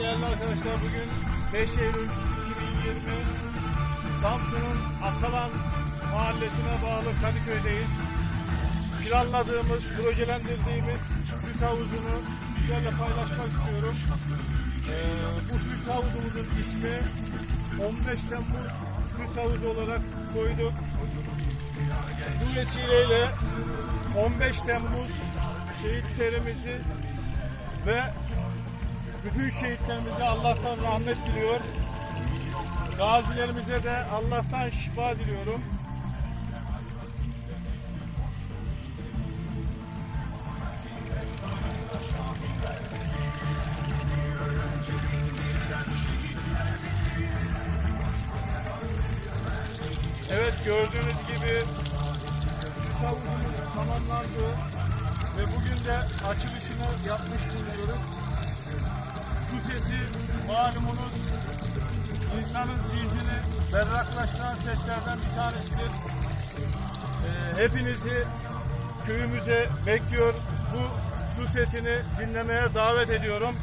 değerli arkadaşlar bugün 5 Eylül 2020 Samsun'un Atalan mahallesine bağlı Kadıköy'deyiz. Planladığımız, projelendirdiğimiz süs havuzunu sizlerle paylaşmak istiyorum. Ee, bu süs havuzumuzun ismi 15 Temmuz süs havuzu olarak koyduk. Bu vesileyle 15 Temmuz şehitlerimizi ve bütün şehitlerimize Allah'tan rahmet diliyor. Gazilerimize de Allah'tan şifa diliyorum. Evet gördüğünüz gibi süs havuzumuz tamamlandı ve bugün de açılışını yapmış bulunuyoruz. Su sesi malumunuz insanın zihnini berraklaştıran seslerden bir tanesidir. Ee, hepinizi köyümüze bekliyor. Bu su sesini dinlemeye davet ediyorum.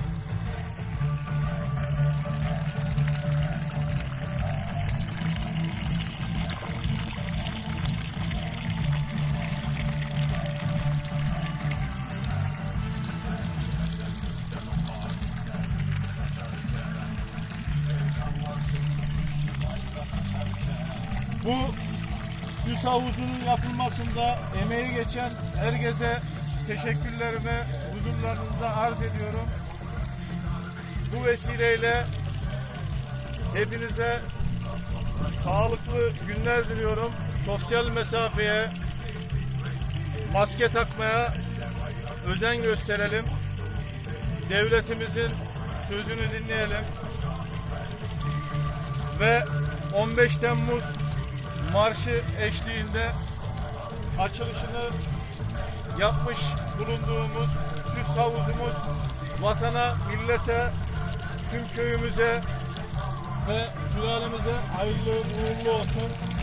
Bu süs havuzunun yapılmasında emeği geçen herkese teşekkürlerimi huzurlarınızda arz ediyorum. Bu vesileyle hepinize sağlıklı günler diliyorum. Sosyal mesafeye, maske takmaya özen gösterelim. Devletimizin sözünü dinleyelim. Ve 15 Temmuz marşı eşliğinde açılışını yapmış bulunduğumuz süs havuzumuz vatana, millete, tüm köyümüze ve sülalemize hayırlı uğurlu olsun.